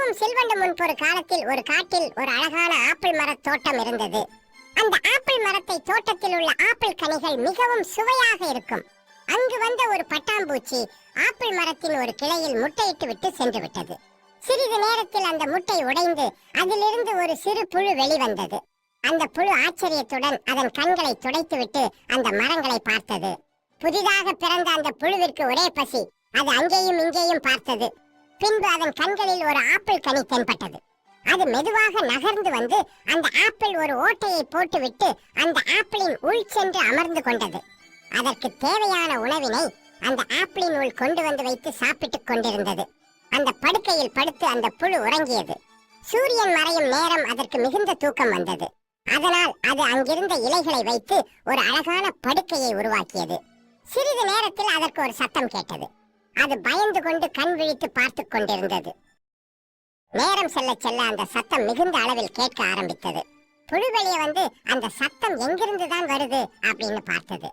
மிகவும் செல்வந்த முன்பு ஒரு காலத்தில் ஒரு காட்டில் ஒரு அழகான ஆப்பிள் மர தோட்டம் இருந்தது. அந்த ஆப்பிள் மரத்தை தோட்டத்தில் உள்ள ஆப்பிள் கனிகள் மிகவும் சுவையாக இருக்கும். அங்கு வந்த ஒரு பட்டாம்பூச்சி ஆப்பிள் மரத்தின் ஒரு கிளையில் முட்டையிட்டு விட்டு சென்று விட்டது. சிறிது நேரத்தில் அந்த முட்டை உடைந்து அதிலிருந்து ஒரு சிறு புழு வெளிவந்தது அந்த புழு ஆச்சரியத்துடன் அதன் கண்களை துடைத்துவிட்டு அந்த மரங்களை பார்த்தது. புதிதாக பிறந்த அந்த புழுவிற்கு ஒரே பசி அது அங்கேயும் இங்கேயும் பார்த்தது. பின்பு அதன் கண்களில் ஒரு ஆப்பிள் கனி தென்பட்டது. அது மெதுவாக நகர்ந்து வந்து அந்த ஆப்பிள் ஒரு ஓட்டையை போட்டுவிட்டு அந்த ஆப்பிளின் உள் சென்று அமர்ந்து கொண்டது. அதற்கு தேவையான உணவினை அந்த ஆப்பிளின் உள் கொண்டு வந்து வைத்து சாப்பிட்டுக் கொண்டிருந்தது. அந்த படுக்கையில் படுத்து அந்த புழு உறங்கியது. சூரியன் மறையும் நேரம் அதற்கு மிகுந்த தூக்கம் வந்தது. அதனால் அது அங்கிருந்த இலைகளை வைத்து ஒரு அழகான படுக்கையை உருவாக்கியது. சிறிது நேரத்தில் அதற்கு ஒரு சத்தம் கேட்டது. அது பயந்து கொண்டு கண் விழித்து பார்த்து கொண்டிருந்தது. நேரம் செல்ல செல்ல அந்த சத்தம் மிகுந்த அளவில் கேட்க ஆரம்பித்தது. புழுவெளிய வந்து அந்த சத்தம் எங்கிருந்து தான் வருது அப்படின்னு பார்த்தது.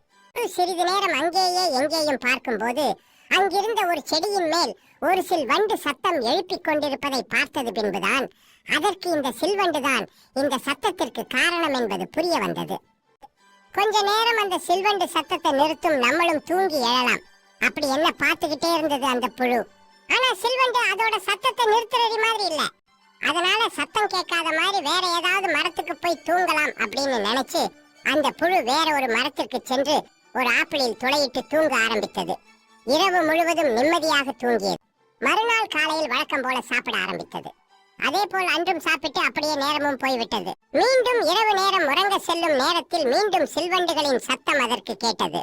சிறிது நேரம் அங்கேயே எங்கேயும் பார்க்கும்போது அங்கிருந்த ஒரு செடியின் மேல் ஒரு சில் வண்டு சத்தம் எழுப்பிக் கொண்டிருப்பதை பார்த்தது பின்புதான் அதற்கு இந்த சில்வண்டுதான் இந்த சத்தத்திற்கு காரணம் என்பது புரிய வந்தது. கொஞ்ச நேரம் அந்த சில்வண்டு சத்தத்தை நிறுத்தும் நம்மளும் தூங்கி எழலாம். அப்படி என்ன பார்த்துக்கிட்டே இருந்தது அந்த புழு? ஆனா சில்வண்டு அதோட சத்தத்தை நிறுத்துறது மாதிரி இல்ல. அதனால சத்தம் கேட்காத மாதிரி வேற ஏதாவது மரத்துக்கு போய் தூங்கலாம் அப்படின்னு நினைச்சு அந்த புழு வேற ஒரு மரத்திற்கு சென்று ஒரு ஆப்பிளில் துளையிட்டு தூங்க ஆரம்பித்தது. இரவு முழுவதும் நிம்மதியாக தூங்கியது. மறுநாள் காலையில் வழக்கம் போல சாப்பிட ஆரம்பித்தது. அதே போல் அன்றும் சாப்பிட்டு அப்படியே நேரமும் போய்விட்டது. மீண்டும் இரவு நேரம் உறங்க செல்லும் நேரத்தில் மீண்டும் சில்வண்டுகளின் சத்தம் அதற்கு கேட்டது.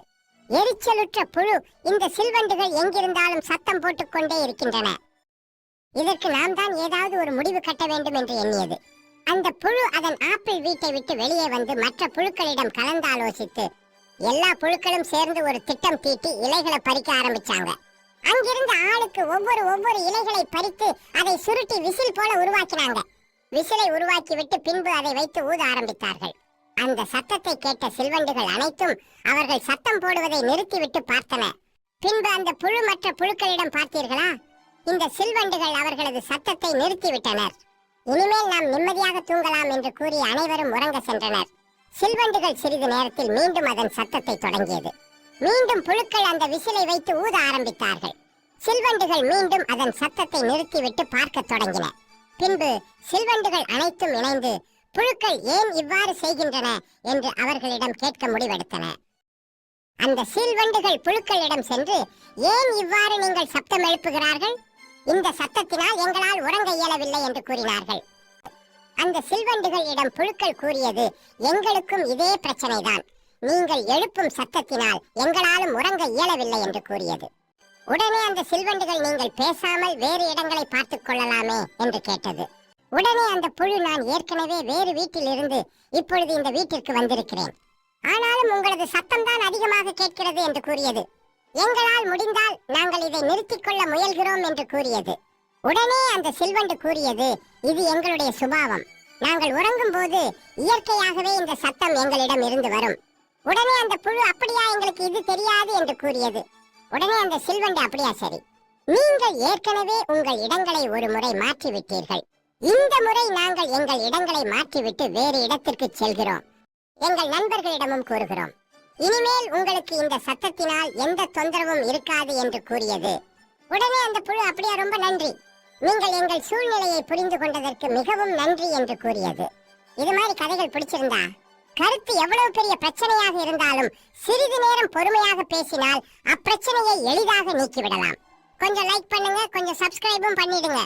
எரிச்சலுற்ற புழு இந்த சில்வண்டுகள் எங்கிருந்தாலும் சத்தம் போட்டுக்கொண்டே இருக்கின்றன. இதற்கு நாம் தான் ஏதாவது ஒரு முடிவு கட்ட வேண்டும் என்று எண்ணியது. அந்த புழு அதன் ஆப்பிள் வீட்டை விட்டு வெளியே வந்து மற்ற புழுக்களிடம் கலந்தாலோசித்து எல்லா புழுக்களும் சேர்ந்து ஒரு திட்டம் தீட்டி இலைகளை பறிக்க ஆரம்பிச்சாங்க. அங்கிருந்த ஆளுக்கு ஒவ்வொரு ஒவ்வொரு இலைகளை பறித்து அதை சுருட்டி விசில் போல உருவாக்கினாங்க. விசிலை உருவாக்கி விட்டு பின்பு அதை வைத்து ஊத ஆரம்பித்தார்கள். அந்த சத்தத்தை கேட்ட செல்வண்டுகள் அனைத்தும் அவர்கள் சத்தம் போடுவதை நிறுத்திவிட்டு பார்த்தன பின்பு அந்த புழு மற்ற புழுக்களிடம் பார்த்தீர்களா? இந்த சில்வண்டுகள் அவர்களது சத்தத்தை நிறுத்திவிட்டனர். இனிமேல் நாம் நிம்மதியாக தூங்கலாம் என்று கூறி அனைவரும் உறங்க சென்றனர். சில்வண்டுகள் சிறிது நேரத்தில் மீண்டும் அதன் சத்தத்தை தொடங்கியது. மீண்டும் புழுக்கள் அந்த விசிலை வைத்து ஊத ஆரம்பித்தார்கள். சில்வண்டுகள் மீண்டும் அதன் சத்தத்தை நிறுத்திவிட்டு பார்க்கத் தொடங்கின பின்பு சில்வண்டுகள் அனைத்தும் இணைந்து புழுக்கள் ஏன் இவ்வாறு செய்கின்றன என்று அவர்களிடம் கேட்க முடிவெடுத்தன. அந்த சில்வண்டுகள் புழுக்களிடம் சென்று ஏன் இவ்வாறு நீங்கள் சப்தம் எழுப்புகிறார்கள்? இந்த சத்தத்தினால் எங்களால் உறங்க இயலவில்லை என்று கூறினார்கள். அந்த சில்வண்டுகளிடம் புழுக்கள் கூறியது எங்களுக்கும் இதே பிரச்சனைதான். நீங்கள் எழுப்பும் சத்தத்தினால் எங்களாலும் உறங்க இயலவில்லை என்று கூறியது. உடனே அந்த சில்வண்டுகள் நீங்கள் பேசாமல் வேறு இடங்களை பார்த்துக் கொள்ளலாமே என்று கேட்டது. உடனே அந்த புழு நான் ஏற்கனவே வேறு வீட்டில் இருந்து இப்பொழுது இந்த வீட்டிற்கு வந்திருக்கிறேன். ஆனாலும் உங்களது சத்தம் தான் அதிகமாக கேட்கிறது என்று கூறியது. எங்களால் முடிந்தால் நாங்கள் இதை நிறுத்திக் கொள்ள முயல்கிறோம் என்று கூறியது. உடனே அந்த சில்வண்டு கூறியது இது எங்களுடைய சுபாவம். நாங்கள் உறங்கும் போது இயற்கையாகவே இந்த சத்தம் எங்களிடம் இருந்து வரும். உடனே அந்த புழு அப்படியா எங்களுக்கு இது தெரியாது என்று கூறியது. உடனே அந்த சில்வண்டு அப்படியா சரி. நீங்கள் ஏற்கனவே உங்கள் இடங்களை ஒரு முறை மாற்றிவிட்டீர்கள். இந்த முறை நாங்கள் எங்கள் இடங்களை மாற்றிவிட்டு வேறு இடத்திற்கு செல்கிறோம். எங்கள் நண்பர்களிடமும் கூறுகிறோம். இனிமேல் உங்களுக்கு இந்த சத்தத்தினால் எந்த தொந்தரவும் இருக்காது என்று கூறியது. உடனே அந்த புழு அப்படியே ரொம்ப நன்றி. நீங்கள் எங்கள் சூழ்நிலையை புரிந்து கொண்டதற்கு மிகவும் நன்றி என்று கூறியது. இது மாதிரி கதைகள் பிடிச்சிருந்தா? கருத்து எவ்வளவு பெரிய பிரச்சனையாக இருந்தாலும் சிறிது நேரம் பொறுமையாக பேசினால் அப்பிரச்சனையை எளிதாக நீக்கிவிடலாம். கொஞ்சம் லைக் பண்ணுங்க கொஞ்சம் சப்ஸ்கிரைபும் பண்ணிடுங்க.